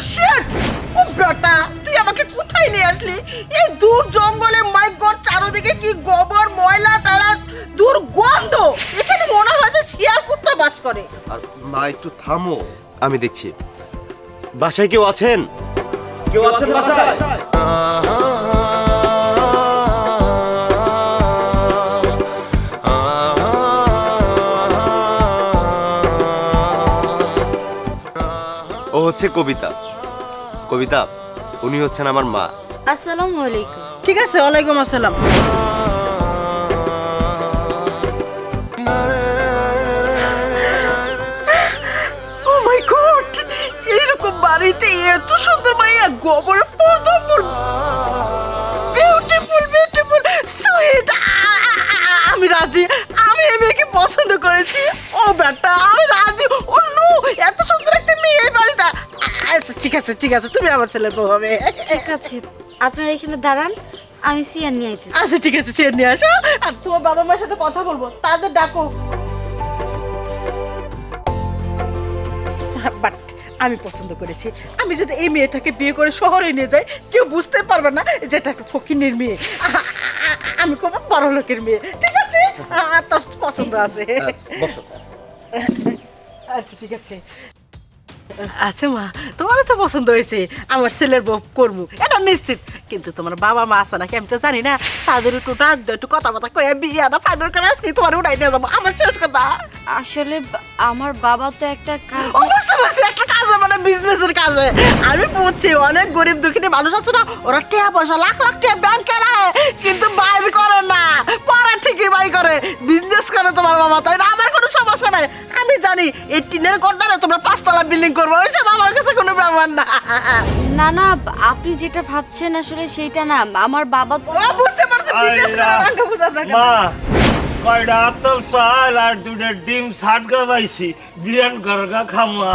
Sheet ও বেটা তুই আমাকে কোথায় নিয়ে আসলি? এই দূর জঙ্গলে মাই গড চারদিকে কি গোবর ময়লা টালা দূর গন্ধ! এখানে মনে হয় যে শিয়াল কুত্তা বাস করে। আর মা একটু থামো। আমি দেখছি। বাসায় কেউ আছেন? কেউ আছেন বাসায়? হচ্ছে কবিতা। কবিতা উনি হচ্ছেন আমার মা। আসসালামু আলাইকুম। ঠিক আছে ওয়ালাইকুম আসসালাম। ও মাই গড এরকম বাড়িতে এত সুন্দর মাইয়া গোবর পদমর বিউটিফুল বিউটিফুল সুইট আমি রাজি আমি এই মেয়েকে পছন্দ করেছি। ও বেটা আমি রাজি। ও নো এত সুন্দর আচ্ছা ঠিক আছে ঠিক আছে তুমি আমার ছেলের বউ হবে। ঠিক আছে আপনারা এখানে দাঁড়ান আমি সিয়ার নিয়ে আইতেছি। আচ্ছা ঠিক আছে চেয়ার নিয়ে আসো। আর তোমার বাবা মার সাথে কথা বলব তাদের ডাকো। বাট আমি পছন্দ করেছি। আমি যদি এই মেয়েটাকে বিয়ে করে শহরে নিয়ে যাই কেউ বুঝতে পারবে না যে এটা একটা ফকিনের মেয়ে। আমি খুব বড় লোকের মেয়ে ঠিক আছে? তোর পছন্দ আছে। বসো। আচ্ছা ঠিক আছে। আচ্ছা মা তোমারও তো পছন্দ হয়েছে। আমার ছেলের বউ করব এটা নিশ্চিত। কিন্তু তোমার বাবা মা আছে নাকি আমি তো জানি না। তাদের একটু ডাক একটু কথা বার্তা কয়ে বিয়ে না ফাইনাল করে আজকে তোমার উঠাই নিয়ে যাব। আমার শেষ কথা। আসলে আমার বাবা তো একটা কাজ বুঝতে পারছি একটা কাজে মানে বিজনেসের কাজে। আমি বুঝছি অনেক গরিব দুঃখিনী মানুষ আছে না ওরা টিয়া পয়সা লাখ লাখ টাকা ব্যাংকে রাখে কিন্তু বাইর করে না। পরে করে বিজনেস করে তোমার বাবা তাই না? আমার কোনো সমস্যা নাই। আমি জানি এই টিনের কর্নারে তোমরা পাঁচতলা বিল্ডিং করব ওইসব আমার কাছে কোনো ব্যাপার না। না না আপনি যেটা ভাবছেন আসলে সেইটা না। আমার বাবা তো ও বুঝতে পারছি বিজনেস করে আমাকে বোঝা থাকে মা কয়টা আতপ চাল আর দুটা ডিম সাটকা পাইছি। বিয়ান করগা খামা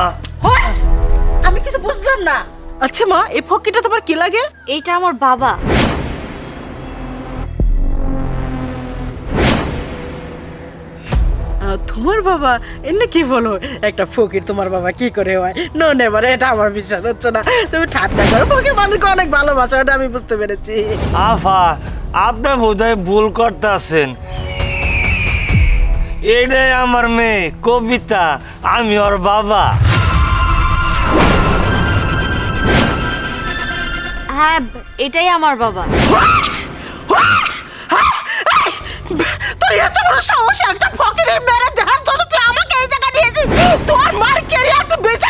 আমি কিছু বুঝলাম না। আচ্ছা মা এই ফকিটা তোমার কি লাগে? এইটা আমার বাবা। তোমার বাবা? এমনি কি বলো? একটা ফকির তোমার বাবা কি করে হয়? নো নেভার এটা আমার বিশ্বাস হচ্ছে না। তুমি ঠাট্টা করো। ফকির মানুষকে অনেক ভালোবাসো এটা আমি বুঝতে পেরেছি। আফা আপনি বোধহয় ভুল করতে করতেছেন। এটাই আমার মেয়ে কবিতা। আমি ওর বাবা। হ্যাঁ এটাই আমার বাবা। তোর এত বড় সাহস একটা ফকিরের মেরে দেখার জন্য তুই আমাকে এই জায়গা নিয়েছিস তোর মার কেরিয়ার, তুই বেঁচে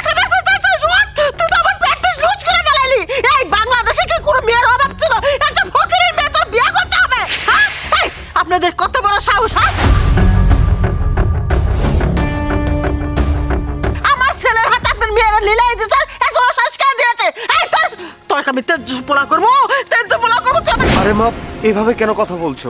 what? তুই তো প্র্যাকটিস লুজ করে ফেলাইলি এই বাংলাদেশে কি কোনো মেয়ের অভাব একটা ফকিরের মেয়ে তোর বিয়ে করতে হবে হ্যাঁ? আপনাদের কত বড় সাহস হ্যাঁ? আমার ছেলের হাতে আপনার মেয়েরা লীলাই দিয়েছেন এত সাহস দিয়েছে? এই, তোর আমি তেজ পোড়া করব, তেজ করব আরে মা এভাবে কেন কথা বলছো?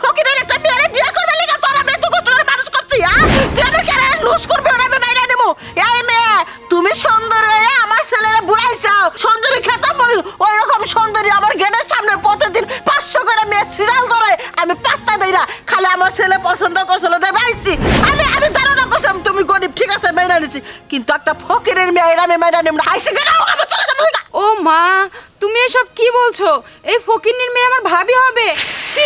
আমি মেয়েরা নেব না। আইসি কেন ওরা চলে থেকে। ও মা তুমি এসব কি বলছো? এই ফকিন্নির মেয়ে আমার ভাবি হবে। ছি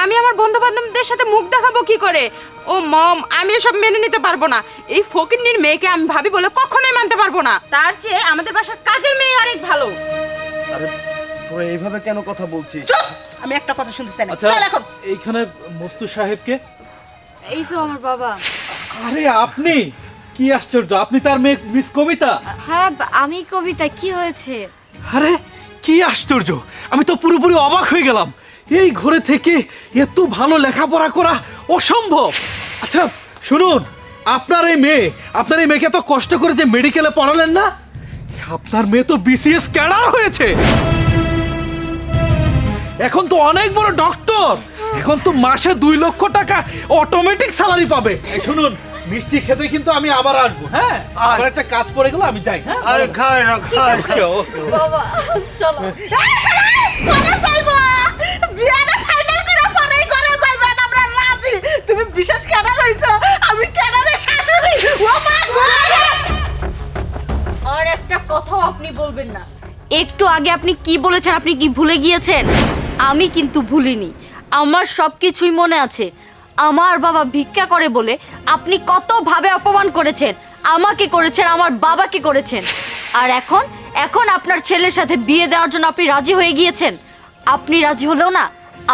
আমি আমার বন্ধু বান্ধবদের সাথে মুখ দেখাবো কি করে? ও মম আমি এসব মেনে নিতে পারব না। এই ফকিন্নির মেয়েকে আমি ভাবি বলে কখনোই মানতে পারব না। তার চেয়ে আমাদের বাসার কাজের মেয়ে অনেক ভালো। আরে তোরা এইভাবে কেন কথা বলছিস? চুপ! আমি একটা কথা শুনতে চাই। না আচ্ছা চল এখন। এইখানে মস্তু সাহেবকে? এই তো আমার বাবা। আরে আপনি! কি আশ্চর্য আপনি তার মেয়ে মিস কবিতা? হ্যাঁ আমি কবিতা কি হয়েছে? আরে কি আশ্চর্য আমি তো পুরোপুরি অবাক হয়ে গেলাম। এই ঘরে থেকে এত ভালো লেখাপড়া করা অসম্ভব। আচ্ছা শুনুন আপনার এই মেয়ে আপনার এই মেয়েকে এত কষ্ট করে যে মেডিকেলে পড়ালেন না? আপনার মেয়ে তো বিসিএস ক্যাডার হয়েছে। এখন তো অনেক বড় ডক্টর এখন তো মাসে দুই লক্ষ টাকা অটোমেটিক স্যালারি পাবে। শুনুন মিষ্টি খেতে কিন্তু আমি আবার আসব। হ্যাঁ। আমার একটা কাজ পড়ে গেল আমি যাই হ্যাঁ আরে খায় না খায় না। বাবা চলো। পরে যাইব। বিয়াটা ফাইনাল করে পরেই করে যাইবেন আমরা রাজি। তুমি বিশেষ কেন রইছো আমি কেন শাশুড়ি? ও মা আর একটা কথাও আপনি বলবেন না। একটু আগে আপনি কি বলেছেন আপনি কি ভুলে গিয়েছেন? আমি কিন্তু ভুলিনি। আমার সব কিছুই মনে আছে। আমার বাবা ভিক্ষা করে বলে আপনি কতভাবে অপমান করেছেন, আমাকে করেছেন, আমার বাবাকে করেছেন। আর এখন এখন আপনার ছেলের সাথে বিয়ে দেওয়ার জন্য আপনি রাজি হয়ে গিয়েছেন? আপনি রাজি হলেও না,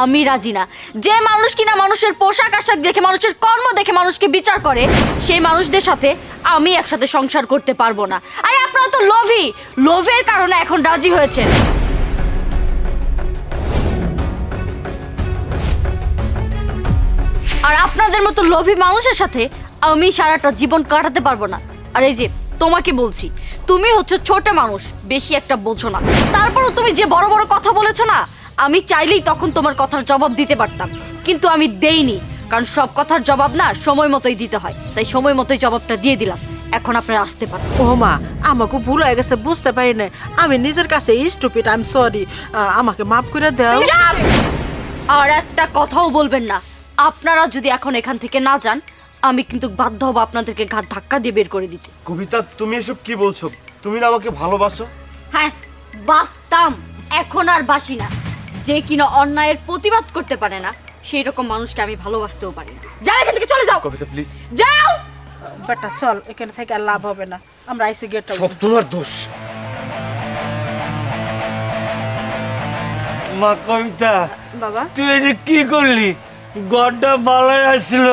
আমি রাজি না। যে মানুষ কিনা মানুষের পোশাক আশাক দেখে, মানুষের কর্ম দেখে মানুষকে বিচার করে, সেই মানুষদের সাথে আমি একসাথে সংসার করতে পারব না। আরে আপনারা তো লোভী! লোভের কারণে এখন রাজি হয়েছেন। আর আপনাদের মতো লোভী মানুষের সাথে আমি সারাটা জীবন কাটাতে পারব না। আর এই যে তোমাকে বলছি তুমি হচ্ছে ছোট মানুষ বেশি একটা বোঝো না। তারপরও তুমি যে বড় বড় কথা বলেছ না আমি চাইলেই তখন তোমার কথার জবাব দিতে পারতাম। কিন্তু আমি দেইনি কারণ সব কথার জবাব না সময় মতোই দিতে হয়। তাই সময় মতোই জবাবটা দিয়ে দিলাম। এখন আপনারা আসতে পারেন। ও মা আমাকে ভুল হয়ে গেছে বুঝতে পারি না আমি নিজের কাছে স্টুপিড আই এম সরি আমাকে মাফ করে দাও! আর একটা কথাও বলবেন না। আপনারা যদি এখন এখান থেকে না যান আমি কিন্তু বাধ্য হব আপনাদেরকে ঘাট ধাক্কা দিয়ে বের করে দিতে। কবিতা তুমি এসব কি বলছো? তুমি না আমাকে ভালোবাসো? হ্যাঁ বাসতাম এখন আর বাসি না। যে কিনা অন্যায়ের প্রতিবাদ করতে পারে না সেই রকম মানুষকে আমি ভালোবাসতেও পারি না। যাও এখান থেকে চলে যাও। কবিতা প্লিজ যাও! বেটা চল এখানে থেকে আর লাভ হবে না। আমরা আইসি গেটটা সব তোমার দোষ। মা কবিতা বাবা। তুই এটা কি করলি? গড্ডা পালাই আসছিল,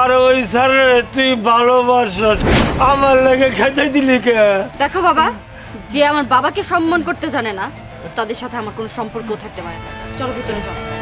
আর ওই স্যারের তুই ভালোবাস। আমার লেগে খেতে দিলি কে? দেখো বাবা, যে আমার বাবাকে সম্মান করতে জানে না, তাদের সাথে আমার কোনো সম্পর্ক থাকতে পারে না। চলো ভিতরে চলো।